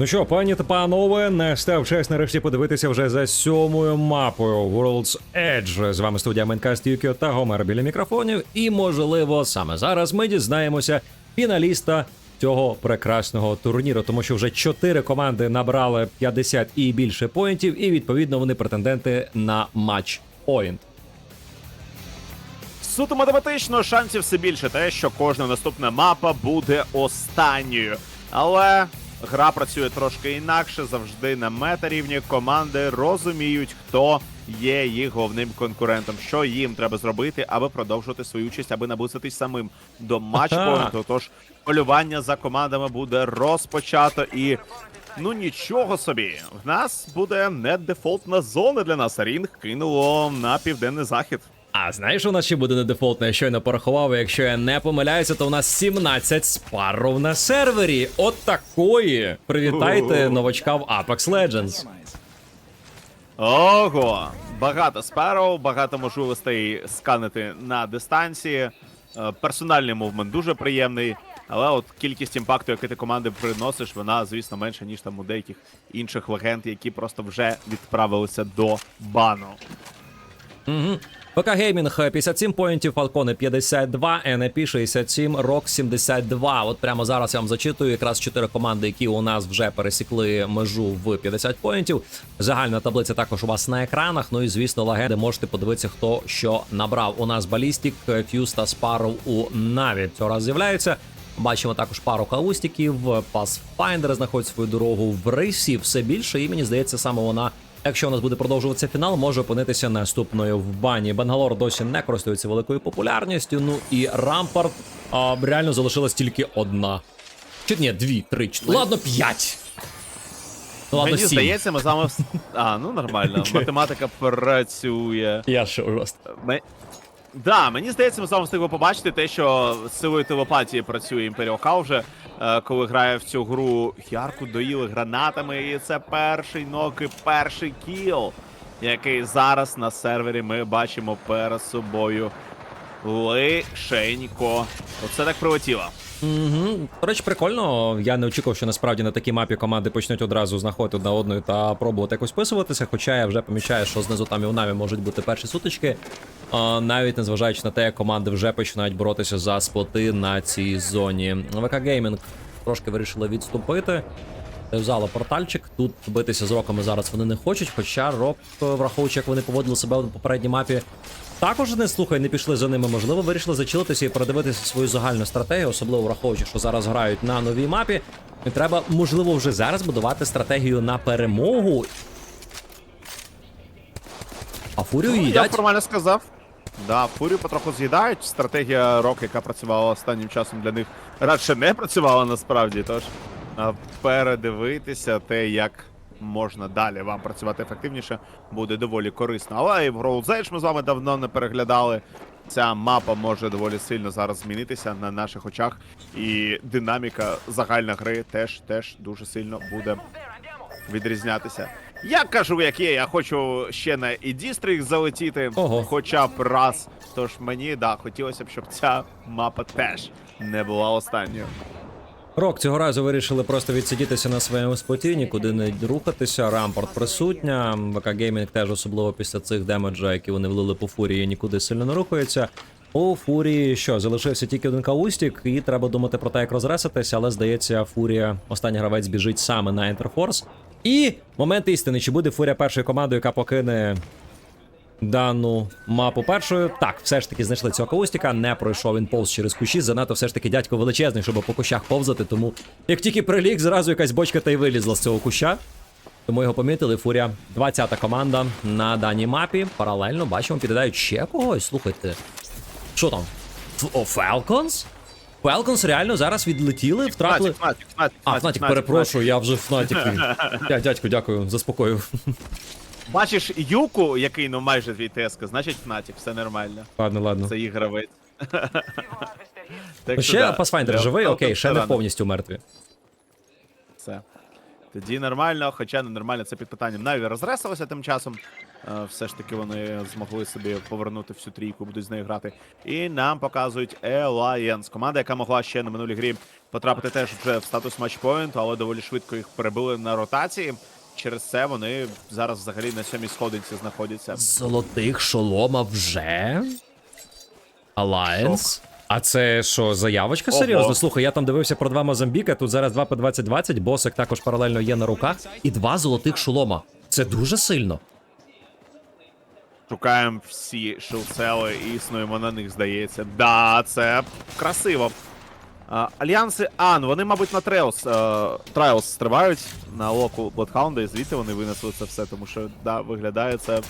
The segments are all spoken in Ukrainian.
Ну що, пані та панове, настав час нарешті подивитися вже за сьомою мапою World's Edge. З вами студія Менкаст Юкіо та Гомер біля мікрофонів. І, можливо, саме зараз ми дізнаємося фіналіста цього прекрасного турніру, тому що вже чотири команди набрали 50 і більше поінтів, і відповідно вони претенденти на матч поінт. Суто математично шансів все більше те, що кожна наступна мапа буде останньою. Але гра працює трошки інакше, завжди на мета-рівні команди розуміють, хто є їх головним конкурентом, що їм треба зробити, аби продовжувати свою участь, аби наблизитись самим до матчпоінту. Тож полювання за командами буде розпочато і. Ну нічого собі, в нас буде не дефолтна зона для нас. Рінг кинуло на південний захід. А знаєш, у нас ще буде не дефолтне, я щойно порахував, і якщо я не помиляюся, то у нас 17 спарров на сервері. От такої. Привітайте новачка в Apex Legends. Ого! Багато спаров, багато можливостей сканити на дистанції. Е, Персональний мувмент дуже приємний, але от кількість імпакту, який ти команди приносиш, вона, звісно, менша, ніж там у деяких інших легенд, які просто вже відправилися до бану. Угу. ПК Геймінг 57 поінтів, Фалкони 52, NEP 67, Рок 72. От прямо зараз я вам зачитую якраз чотири команди, які у нас вже пересікли межу в 50 поінтів. Загальна таблиця також у вас на екранах. Ну і звісно, легенди можете подивитися, хто що набрав. У нас Балістік, Фьюз та Спарроw у Наві цього раз з'являються. Бачимо також пару каустиків. Pathfinder знаходить свою дорогу в рейсі все більше, і мені здається, саме вона. Якщо у нас буде продовжуватися фінал, може опинитися наступною в бані. Бангалор досі не користується великою популярністю. Ну і Рампарт а, реально залишилась тільки одна. Чи ні, дві, три, чотири. Ладно, п'ять. Ну ладно, Мені сім. здається, ми з вами. вс- А, ну нормально. Математика працює. Я ще жорстко. Ми... Да, мені здається, ми з вами встигли побачити те, що з силою телепатії працює Imperial Cow вже, е, коли грає в цю гру. Ярку доїли гранатами, і це перший нок і перший кіл, який зараз на сервері ми бачимо перед собою. Лишенько. Оце так прилетіло. Угу. До речі, прикольно. Я не очікував, що насправді на такій мапі команди почнуть одразу знаходити одна одною та пробувати якось писуватися. Хоча я вже помічаю, що знизу там і у намі можуть бути перші сутички. А, навіть незважаючи на те, як команди вже починають боротися за споти на цій зоні. ВК Геймінг трошки вирішили відступити. Взяли портальчик. Тут битися з роками зараз вони не хочуть. Хоча рок, е, враховуючи, як вони поводили себе на попередній мапі, також не слухай, не пішли за ними. Можливо, вирішили зачилитися і передивитися свою загальну стратегію, особливо враховуючи, що зараз грають на новій мапі. І треба, можливо, вже зараз будувати стратегію на перемогу. А фурію Я їдять. формально сказав. Да, фурію потроху з'їдають. Стратегія рок, яка працювала останнім часом для них, радше не працювала насправді. Тож передивитися те, як можна далі вам працювати ефективніше, буде доволі корисно. Але і в Edge ми з вами давно не переглядали. Ця мапа може доволі сильно зараз змінитися на наших очах, і динаміка загальної гри теж теж дуже сильно буде відрізнятися. Я кажу, як є, я хочу ще на і Дістрикт залетіти, Ого. хоча б раз. Тож мені да, хотілося б, щоб ця мапа теж не була останньою. Рок цього разу вирішили просто відсидітися на своєму споті, нікуди не рухатися. Рампорт присутня. ВК Геймінг теж особливо після цих демеджа, які вони влили по фурії, нікуди сильно не рухається. У фурії що залишився тільки один каустік, і треба думати про те, як розреситися, але здається, фурія, останній гравець біжить саме на Інтерфорс. І момент істини, чи буде фурія першою командою, яка покине дану мапу першою. Так, все ж таки знайшли цього каустіка, не пройшов він повз через кущі. Занадто все ж таки дядько величезний, щоб по кущах повзати. Тому як тільки приліг, зразу якась бочка та й вилізла з цього куща. Тому його помітили. Фурія 20-та команда на даній мапі. Паралельно бачимо, підглядають ще когось. Слухайте. Що там? О, Falcons? Falcons реально зараз відлетіли, втратили. Фнатік, Фнатік, Фнатік, А, Фнатік, перепрошую, я вже Фнатік. Дя- Дядьку, дякую, заспокоїв. Бачиш Юку, який ну майже твій теска, значить Фнатік, все нормально. Ладно, ладно. Це їх гравець. Ну, ще Pathfinder живий, окей, ще не повністю мертві. Все. Тоді нормально, хоча не нормально це під питанням. Наві розресалося тим часом. Е, Все ж таки вони змогли собі повернути всю трійку, будуть з нею грати. І нам показують Alliance. Команда, яка могла ще на минулій грі потрапити теж вже в статус матчпоінту, але доволі швидко їх перебили на ротації. Через це вони зараз взагалі на сьомій сходинці знаходяться. Золотих шолома вже? Alliance? А це що, заявочка Ого. серйозно? Слухай, я там дивився про два Мозамбіка, тут зараз два по 2020, босик також паралельно є на руках, і два золотих шолома. Це дуже сильно. Шукаємо всі шилсели і існуємо на них, здається. Да, це красиво. А, Альянси Ан, вони, мабуть, на Трейлс, Трайлс стрибають на локу Bloodhound, і звідти вони винесли це все, тому що да, виглядає це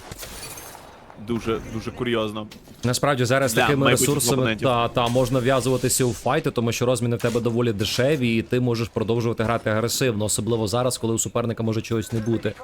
дуже дуже курйозно. Насправді зараз Для такими ресурсами та, та можна в'язуватися у файти, тому що розміни в тебе доволі дешеві, і ти можеш продовжувати грати агресивно, особливо зараз, коли у суперника може чогось не бути.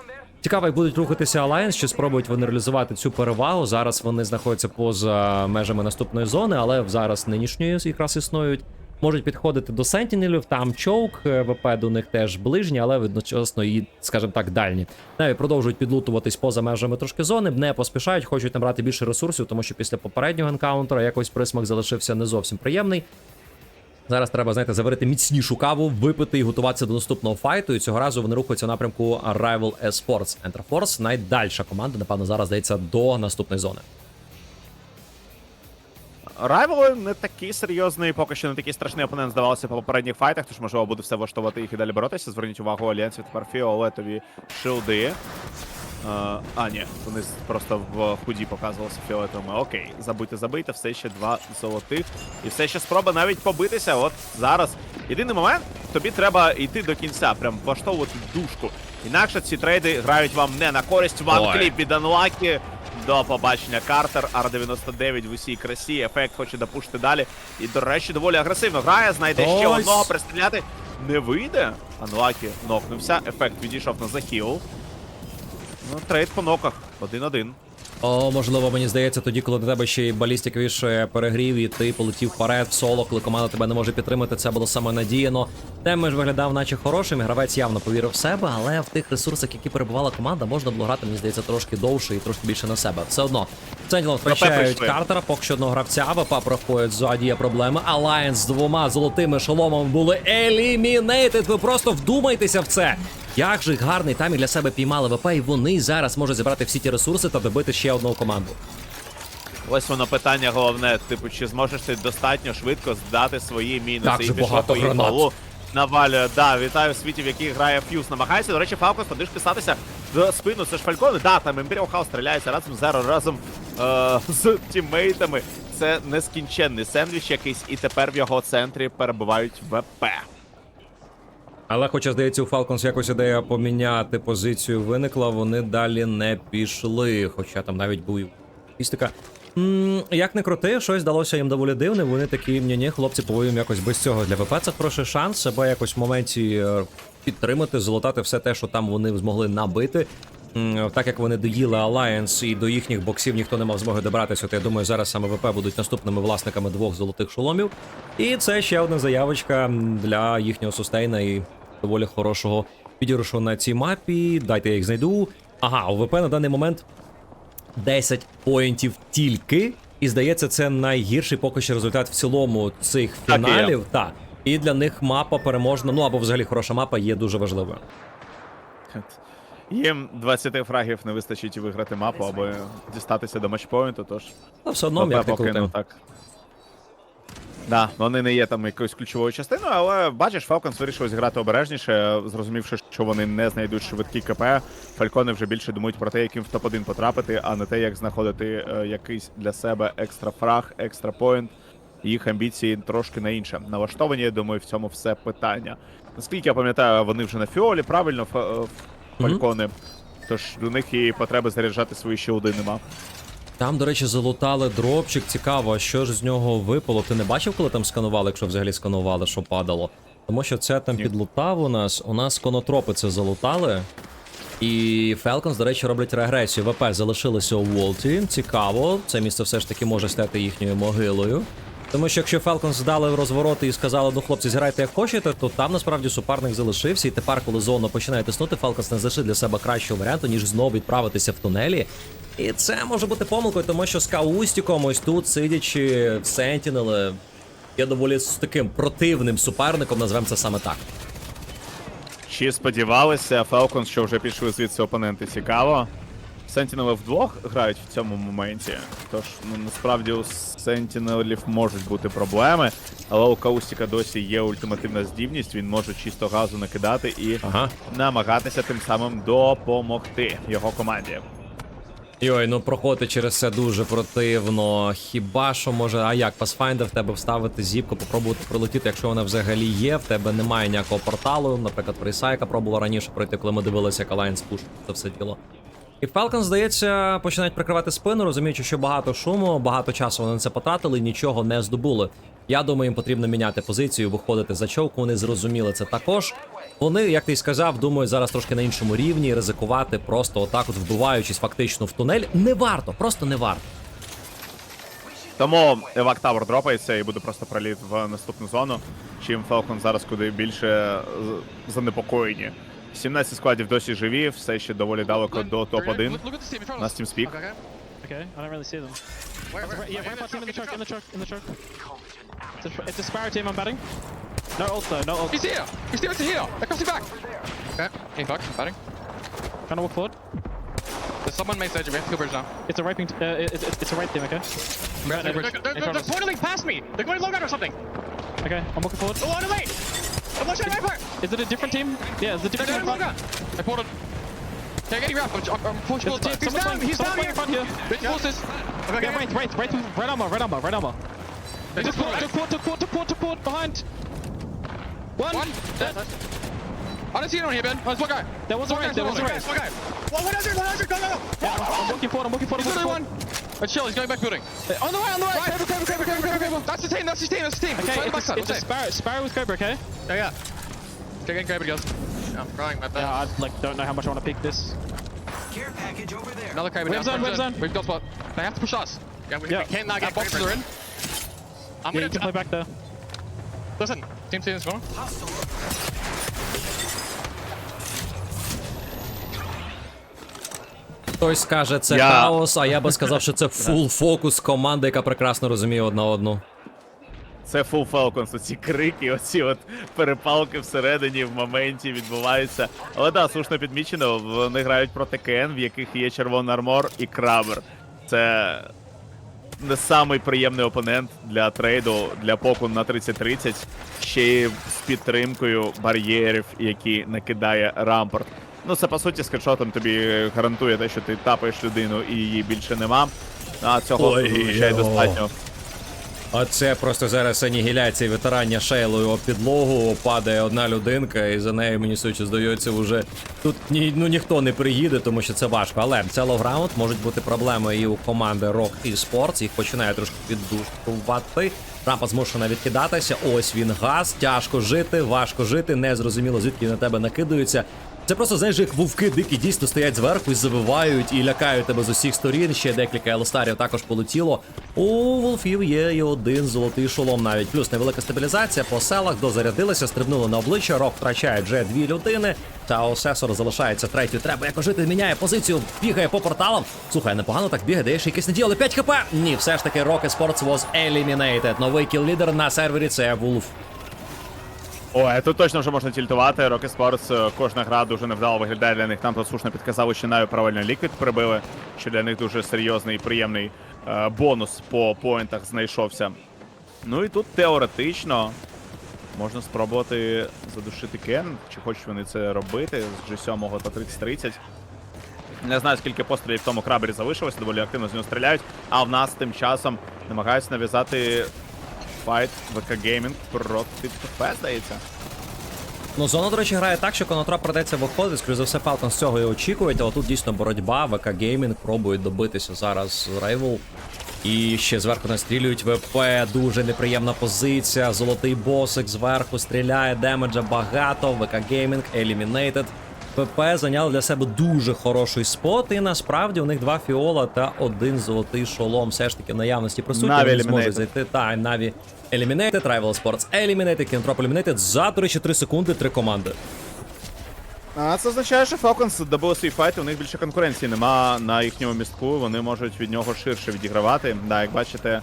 Цікаво, як будуть рухатися Alliance, чи спробують вони реалізувати цю перевагу. Зараз вони знаходяться поза межами наступної зони, але зараз нинішньої якраз існують. Можуть підходити до сентінелів, там чоук, е, ВП до них теж ближні, але одночасно і, скажімо так, дальні. Навіть продовжують підлутуватись поза межами трошки зони, не поспішають, хочуть набрати більше ресурсів, тому що після попереднього енкаунтера якось присмак залишився не зовсім приємний. Зараз треба, знаєте, заварити міцнішу каву, випити і готуватися до наступного файту. І цього разу вони рухаються в напрямку Rival Esports. Enterforce найдальша команда, напевно, зараз здається до наступної зони. Райвели не такий серйозний, поки що не такий страшний опонент здавалося по попередніх файтах, тож можливо буде все влаштувати їх і далі боротися. Зверніть увагу, альянсів тепер фіолетові шилди. Е, а, ні, вони просто в худі показувалися фіолетовими. Окей, забийте, забийте, все ще два золотих. І все ще спроба навіть побитися. От зараз. Єдиний момент, тобі треба йти до кінця, прям влаштовувати душку. Інакше ці трейди грають вам не на користь. Ван кліп від Анлакі. До побачення Картер, Ар-99 в усій красі. Ефект хоче допушити далі. І, до речі, доволі агресивно грає. Знайде ще Ось. одного, пристріляти не вийде. Анлакі нокнувся. Ефект відійшов на захіл. Ну, трейд по ноках. Один-один. О, можливо, мені здається, тоді, коли до тебе ще й балістик вішає перегрів, і ти полетів вперед в соло, коли команда тебе не може підтримати, це було саме надіяно. Демедж виглядав, наче хорошим. Гравець явно повірив в себе, але в тих ресурсах, які перебувала команда, можна було грати, мені здається, трошки довше і трошки більше на себе. Все одно. Сентінел втрачають. Картера, поки що одного гравця, ВП проходить ззаді є проблеми. Alliance з двома золотими шоломами були елімінейтед. Ви просто вдумайтеся в це. Як же гарний таймінг для себе піймали ВП, і вони зараз можуть зібрати всі ті ресурси та добити ще одну команду. Ось воно питання головне. Типу, чи зможеш ти достатньо швидко здати свої мінуси Так і багато по їх. Навалює, да, вітаю в світі, в який грає Фьюз. Намагається, до речі, Фалкос, подиш писатися в спину. Це ж Фалькони. Да, там Imperial House стріляється разом з Зеро, разом е, з тіммейтами. Це нескінченний сендвіч якийсь, і тепер в його центрі перебувають ВП. Але, хоча, здається, у Falcons якось ідея поміняти позицію виникла, вони далі не пішли. Хоча там навіть був м, Як не крути, щось здалося їм доволі дивним. Вони такі ні ні хлопці, повоюємо якось без цього. Для ВП це хороший шанс себе якось в моменті е, підтримати, золотати все те, що там вони змогли набити. Так як вони доїли Alliance і до їхніх боксів ніхто не мав змоги добратися, то я думаю, зараз саме ВП будуть наступними власниками двох золотих шоломів. І це ще одна заявочка для їхнього сустейна і доволі хорошого підіграшу на цій мапі. Дайте я їх знайду. Ага, у ВП на даний момент 10 поінтів тільки. І здається, це найгірший поки що результат в цілому цих фіналів. Так. І для них мапа переможна, ну або взагалі хороша мапа є дуже важливою. Їм 20 фрагів не вистачить виграти мапу, аби дістатися до матчпоінту, тож Та все одно, як не поки, крути. ну, так. Да, вони не є там якоюсь ключовою частиною, але бачиш, Falcons вирішили зіграти обережніше, зрозумівши, що вони не знайдуть швидкі КП. Фалькони вже більше думають про те, яким в топ-1 потрапити, а не те, як знаходити е, якийсь для себе екстра фраг, екстра поінт. Їх амбіції трошки на інше. Налаштовані, я думаю, в цьому все питання. Наскільки я пам'ятаю, вони вже на фіолі, правильно, е, фалькони. Тож до них і потреби заряджати свої щілди нема. Там, до речі, залутали дропчик. Цікаво, що ж з нього випало. Ти не бачив, коли там сканували, якщо взагалі сканували, що падало? Тому що це там Ні. підлутав у нас. У нас конотропи це залутали. І Falcons, до речі, роблять регресію. ВП залишилися у Волті. Цікаво. Це місце все ж таки може стати їхньою могилою. Тому що якщо Falcons здали розвороти і сказали, ну хлопці, зіграйте як хочете, то там насправді суперник залишився. І тепер, коли зона починає тиснути, Falcons не знайшли для себе кращого варіанту, ніж знову відправитися в тунелі. І це може бути помилкою, тому що з Каустіком ось тут, сидячи в Sentinel, є доволі з таким противним суперником, назвемо це саме так. Чи сподівалися Falcons, що вже пішли звідси опоненти цікаво. Сентінели вдвох грають в цьому моменті. Тож, ну насправді у Сентінелів можуть бути проблеми, але у Каустіка досі є ультимативна здібність, він може чисто газу накидати і Ага. намагатися тим самим допомогти його команді. Йой, ну проходити через це дуже противно. Хіба що може, а як Pathfinder в тебе вставити зіпку, попробувати прилетіти, якщо вона взагалі є, в тебе немає ніякого порталу. Наприклад, Присайка пробувала раніше пройти, коли ми дивилися, як Alliance пуш це все діло. І Falcons, здається, починають прикривати спину, розуміючи, що багато шуму, багато часу вони на це потратили, нічого не здобули. Я думаю, їм потрібно міняти позицію, виходити за човку. Вони зрозуміли це також. Вони, як ти й сказав, думають зараз трошки на іншому рівні, ризикувати, просто отак, от вбиваючись фактично в тунель. Не варто, просто не варто. Тому Евак Тавер дропається і буде просто проліт в наступну зону. Чим Falcon зараз куди більше занепокоєні. 17 складів досі живі, все ще доволі далеко до топ-1. Look, look at the team in front of Нас us. TeamSpeak. Okay, okay. Okay, I don't really see them. Where, where? Yeah, ramp team in the truck, in the truck, in the truck. It's a, it's a Sparrow team I'm batting. No ult though, no ult. He's here! He's here, it's here! There comes he back! Okay, hey, fuck, batting. Trying to walk forward. There's someone main stage, we have to kill bridge now. It's a raping, t- uh, it's, it's, it's a rape team, okay? They're, they're, bridge. they're, they're, In they're, front of us. portaling past me! They're going low or something! Okay, I'm walking forward. Oh, on the way! I'm! Is it a different team? Yeah, it's a different team. I pulled it. They're getting wrapped. I'm, I'm pushing. He's down, playing, he's down here. Front here. Yeah. forces. Okay. Yeah, right, right, right, right, right armor, right armor, right armor. They took port, took port, behind. One. One. Dead. I don't see anyone here, Ben. Oh, there's one guy. There was one guy, there was one guy. One guy. go, go, go. I'm looking for it, I'm looking for it, I'm forward. Let's chill, he's going back building. On the way, on the way. Right, Cobra, Cobra, Cobra, Cobra, Cobra, Cobra. That's the team, that's his team, that's his team. Okay, Try the it's, backside, it's a. Sparrow, Sparrow with Cobra, okay? Yeah, yeah. Okay, getting Cobra, guys. I'm crying, my bad. Yeah, I like don't know how much I want to pick this. Care package over there. Another Cobra Web down. zone, front web zone. zone. We've got spot. They have to push us. Yeah, we, Yeah. we can't now get boxes are in. I'm Yeah, gonna you can play back there. listen. Team team is going. Хтось скаже, це Я- хаос, а я би сказав, що це фул фокус команди, яка прекрасно розуміє одна одну. Це Full Falcons, оці крики, оці от перепалки всередині в моменті відбуваються. Але да, слушно підмічено, вони грають проти КН, в яких є червоний армор і крабер. Це не самий приємний опонент для трейду, для поку на 30-30, ще й з підтримкою бар'єрів, які накидає рампорт. Ну, це по суті скріншотом тобі гарантує те, що ти тапаєш людину і її більше нема. А цього зазвичай достатньо. А це просто зараз анігіляція витирання шейлою об підлогу, падає одна людинка, і за нею мені судячи здається, вже тут ні, ну, ніхто не приїде, тому що це важко. Але це лоу-раунд, можуть бути проблеми і у команди Rock Esports, їх починає трошки піддушкувати. Рампа змушена відкидатися. Ось він газ, тяжко жити, важко жити, незрозуміло, звідки на тебе накидаються. Це просто знаєш, як вовки дикі дійсно стоять зверху і завивають і лякають тебе з усіх сторін. Ще декілька елостарів також полетіло. У Волфів є і один золотий шолом навіть. Плюс невелика стабілізація по селах дозарядилися, стрибнули на обличчя. Рок втрачає вже дві людини. Та Осесор залишається третьою. Треба якось жити, міняє позицію, бігає по порталам. Слухай, непогано так бігає, даєш якесь надії, але 5 хп. Ні, все ж таки Rocket Sports was eliminated. Новий кіл-лідер на сервері це Вулф. Ой, тут точно вже можна тільтувати. Rocket Sports, е, кожна гра дуже невдало виглядає для них. Там послушно підказали, що навіть правильно ліквід прибили, що для них дуже серйозний і приємний е, бонус по поінтах знайшовся. Ну і тут теоретично можна спробувати задушити Кен, чи хочуть вони це робити з G7 та 30-30. Не знаю, скільки пострілів в тому крабері залишилось, доволі активно з нього стріляють. А в нас тим часом намагаються нав'язати файт ВК Gaming проти ТП, здається. Ну, зона, до речі, грає так, що Конотра придеться виходити. Скоріше за все, Falcons цього і очікують, але тут дійсно боротьба. ВК Gaming пробують добитися зараз Рейвел. І ще зверху настрілюють ВП. Дуже неприємна позиція. Золотий босик зверху стріляє, демеджа багато. ВК Gaming eliminated. ПП зайняли для себе дуже хороший спот, і насправді у них два фіола та один золотий шолом. Все ж таки в наявності присутні. Вони зможуть зайти. Та Наві Eliminated, Rival Sports Eliminated, Кінтроп Eliminated. За, до речі, 3 секунди, три команди. А це означає, що Falcons добили свій файт, у них більше конкуренції нема на їхньому містку, вони можуть від нього ширше відігравати. Да, як бачите,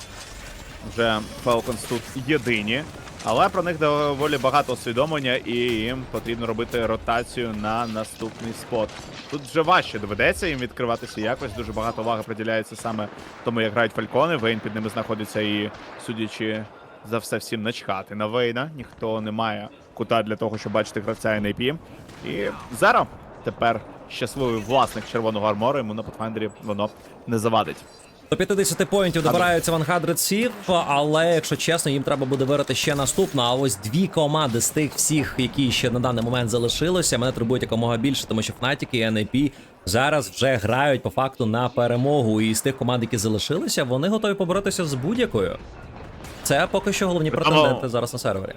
вже Falcons тут єдині. Але про них доволі багато усвідомлення, і їм потрібно робити ротацію на наступний спот. Тут вже важче доведеться їм відкриватися якось. Дуже багато уваги приділяється саме тому, як грають фалькони. Вейн під ними знаходиться і, судячи за все, всім начхати на Вейна. Ніхто не має кута для того, щоб бачити гравця NAP. І Зеро тепер щасливий власник червоного армору, йому на Pathfinder воно не завадить. До 50 поінтів добираються 100 сів, але якщо чесно, їм треба буде вирити ще наступну. А ось дві команди з тих всіх, які ще на даний момент залишилися, мене турбують якомога більше, тому що Fnatic і NAP зараз вже грають по факту на перемогу. І з тих команд, які залишилися, вони готові поборотися з будь-якою. Це поки що головні претенденти зараз на сервері.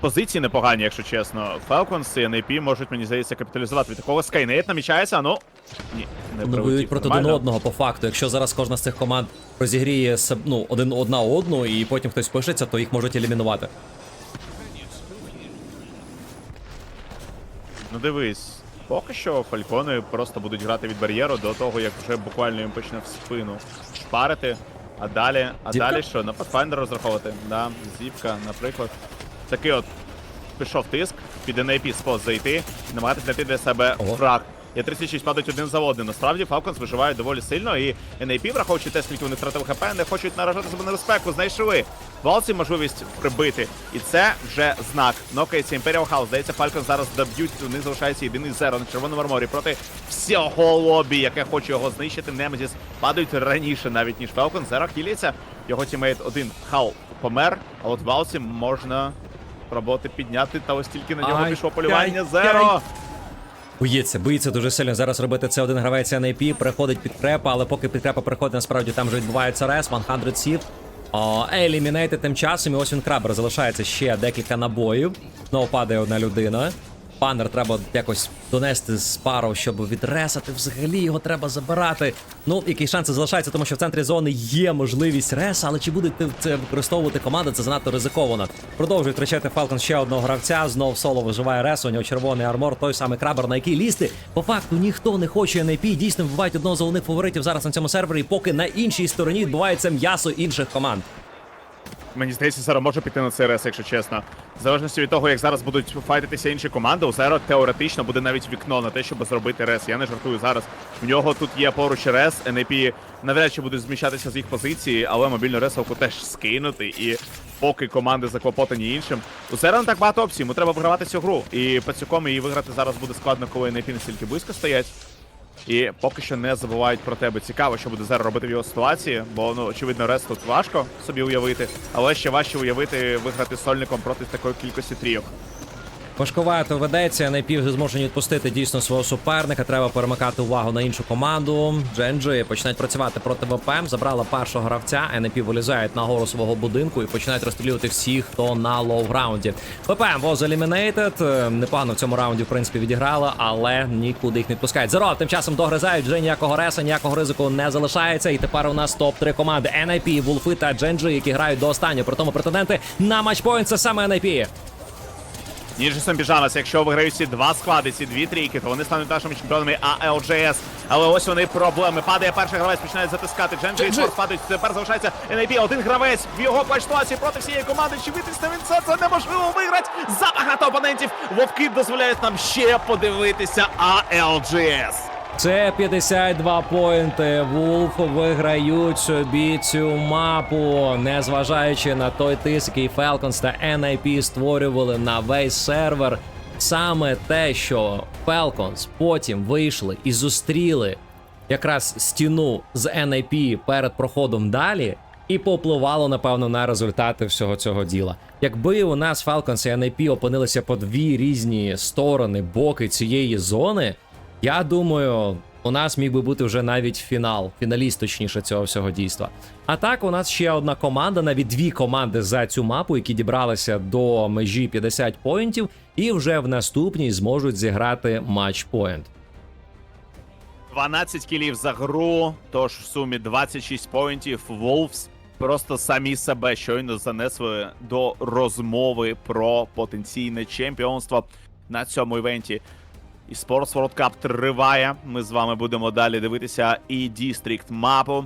Позиції непогані, якщо чесно. Falcons і NAP можуть, мені здається, капіталізувати. Від такого Skynet намічається, а ну. Ні, не Вони прилетів воюють проти один одного по факту. Якщо зараз кожна з цих команд розігріє ну, один одна одну, і потім хтось пишеться, то їх можуть елімінувати. Ну дивись, поки що фалькони просто будуть грати від бар'єру до того, як вже буквально їм почне в спину шпарити. А далі, а Зіпка? далі що? На Pathfinder розраховувати? Да, зіпка, наприклад. Такий от пішов тиск, під NAP спот зайти, намагатися знайти для себе Ого. фраг. Є 36 падають один за одним. Насправді Falcons виживають доволі сильно, і NAP, враховуючи те, скільки вони втратили ХП, не хочуть наражати себе на безпеку. Знайшли Валці можливість прибити. І це вже знак. Нокається Imperial House. Здається, Falcons зараз доб'ють. У них залишається єдиний зеро на червоному арморі проти всього лобі, яке хоче його знищити. Немезіс падають раніше, навіть ніж Falcons. Зеро хіліться. Його тімейт один Хал помер. А от Валці можна пробувати підняти. Та ось тільки на нього Ай, пішло полювання. ай, Зеро. ай. Боїться, боїться дуже сильно зараз робити це один гравець NAP, приходить під крепа, але поки підкрепа приходить, насправді там вже відбувається рес, 100 сів. Елімінейте Елімінейти тим часом, і ось він крабер залишається ще декілька набоїв. Знову падає одна людина. Панер треба якось донести з пару, щоб відресати. Взагалі його треба забирати. Ну, які шанси залишаються, тому що в центрі зони є можливість реса, але чи буде це використовувати команда, це занадто ризиковано. Продовжує втрачати Falcon ще одного гравця. Знов соло виживає рес, у нього червоний армор, той самий крабер, на який лізти. По факту ніхто не хоче NAP. Дійсно вбивають одного з головних фаворитів зараз на цьому сервері, поки на іншій стороні відбувається м'ясо інших команд. Мені здається, Зеро може піти на ЦРС, якщо чесно. В залежності від того, як зараз будуть файтитися інші команди, у Зеро теоретично буде навіть вікно на те, щоб зробити рес. Я не жартую зараз. В нього тут є поруч рес, НАП навряд чи будуть зміщатися з їх позиції, але мобільну ресовку теж скинути. І поки команди заклопотані іншим. У Зеро так багато опцій, йому треба вигравати цю гру. І пацюком її виграти зараз буде складно, коли НАП настільки близько стоять. І поки що не забувають про тебе. Цікаво, що буде зараз робити в його ситуації, бо ну очевидно, рес тут важко собі уявити, але ще важче уявити виграти сольником проти такої кількості трійок. Важковато ведеться, найпів зможуть відпустити дійсно свого суперника. Треба перемикати увагу на іншу команду. Дженджі починають працювати проти ВПМ. Забрала першого гравця. НП вилізають на гору свого будинку і починають розстрілювати всіх, хто на лоу-граунді. ВПМ was eliminated. Е, Непогано в цьому раунді, в принципі, відіграла, але нікуди їх не відпускають. Зеро тим часом догризають. Вже ніякого реса, ніякого ризику не залишається. І тепер у нас топ-3 команди NIP, Вулфи та Дженджі, які грають до останнього. При тому претенденти на матчпоінт це саме NIP. Ніжісом Біжанас, якщо виграють ці два склади, ці дві трійки, то вони стануть нашими чемпіонами ALGS. Але ось вони проблеми. Падає перший гравець, починає затискати. Дженджі і Спорт падають. Тепер залишається NIP. Один гравець в його плащ-ситуації проти всієї команди. Чи витисне він це? Це неможливо виграти. Забагато опонентів. Вовки дозволяють нам ще подивитися ALGS. Це 52 поінти. Вулф виграють собі цю мапу, незважаючи на той тиск, який Falcons та NIP створювали на весь сервер. Саме те, що Falcons потім вийшли і зустріли якраз стіну з NIP перед проходом далі, і попливало, напевно, на результати всього цього діла. Якби у нас Falcons і NIP опинилися по дві різні сторони, боки цієї зони. Я думаю, у нас міг би бути вже навіть фінал, фіналіст, точніше, цього всього дійства. А так, у нас ще одна команда, навіть дві команди за цю мапу, які дібралися до межі 50 поінтів, і вже в наступній зможуть зіграти матч-поінт. 12 кілів за гру, тож в сумі 26 поінтів. Wolves просто самі себе щойно занесли до розмови про потенційне чемпіонство на цьому івенті. І Sports World Cup триває. Ми з вами будемо далі дивитися і Дістрікт мапу.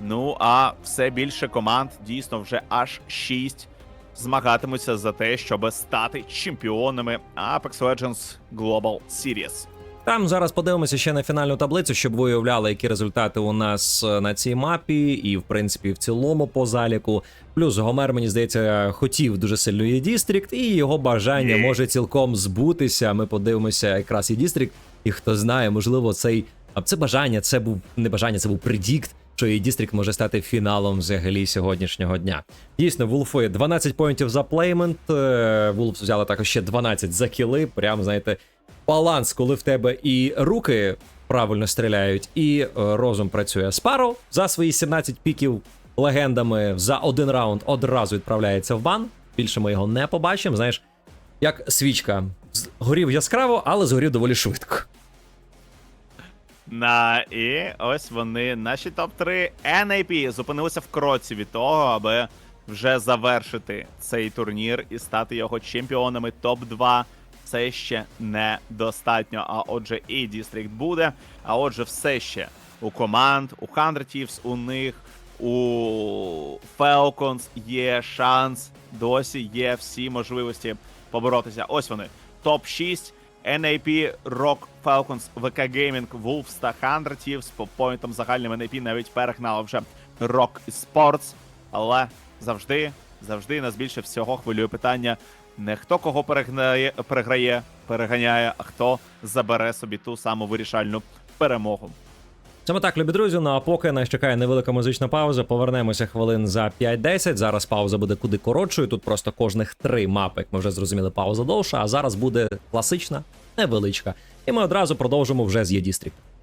Ну а все більше команд, дійсно вже аж 6 змагатимуться за те, щоб стати чемпіонами Apex Legends Global Series. Там зараз подивимося ще на фінальну таблицю, щоб ви уявляли, які результати у нас е, на цій мапі, і в принципі в цілому по заліку. Плюс Гомер, мені здається, хотів дуже сильно є Дістрікт, і його бажання може цілком збутися. Ми подивимося якраз і Дістрікт, і хто знає, можливо, цей а це бажання, це був не бажання, це був предікт. Що і Дістрікт може стати фіналом взагалі сьогоднішнього дня. Дійсно, Вулфи 12 поінтів за плеймент. Вулфс взяли також ще 12 за кіли. Прям знаєте, баланс, коли в тебе і руки правильно стріляють, і е, розум працює. Спаро за свої 17 піків легендами за один раунд одразу відправляється в бан. Більше ми його не побачимо. Знаєш, як свічка. Горів яскраво, але згорів доволі швидко. На і ось вони, наші топ-3 NAP зупинилися в кроці від того, аби вже завершити цей турнір і стати його чемпіонами топ-2. Це ще недостатньо. А отже, і Дістрикт буде. А отже, все ще у команд, у Хандртівс, у них, у Falcons є шанс. Досі є всі можливості поборотися. Ось вони. Топ-6. NAP, Rock, Falcons, VK Gaming, Wolves та Thieves по поінтам загальним NAP навіть перегнали вже Rock Sports. Але завжди, завжди нас більше всього хвилює питання не хто кого перегнає, переграє, переганяє, а хто забере собі ту саму вирішальну перемогу. Саме так, любі друзі. Ну а поки нас чекає невелика музична пауза. Повернемося хвилин за 5-10. Зараз пауза буде куди коротшою. Тут просто кожних три мапи, як ми вже зрозуміли, пауза довша. А зараз буде класична, невеличка. І ми одразу продовжимо вже з Є.